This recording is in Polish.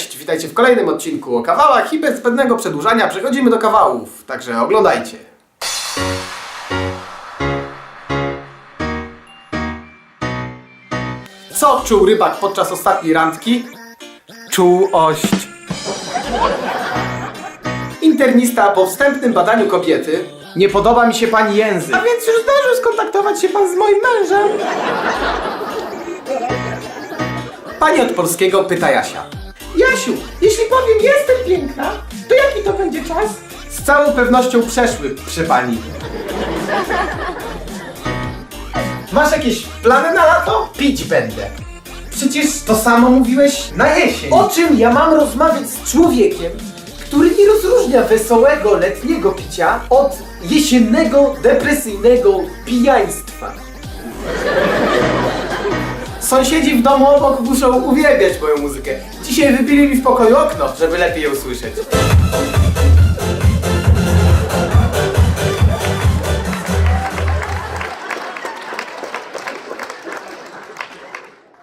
Cześć! Witajcie w kolejnym odcinku o kawałach i bez zbędnego przedłużania przechodzimy do kawałów, także oglądajcie. Co czuł rybak podczas ostatniej randki? Czułość. Internista po wstępnym badaniu kobiety. Nie podoba mi się pani język. A więc już zdążył skontaktować się pan z moim mężem. Pani od polskiego pyta Jasia. Jasiu, jeśli powiem jestem piękna, to jaki to będzie czas? Z całą pewnością przeszły przy pani. Masz jakieś plany na lato? Pić będę. Przecież to samo mówiłeś na jesień. O czym ja mam rozmawiać z człowiekiem, który nie rozróżnia wesołego letniego picia od jesiennego, depresyjnego pijaństwa? Sąsiedzi w domu obok muszą uwielbiać moją muzykę. Dzisiaj wybili mi w pokoju okno, żeby lepiej ją słyszeć.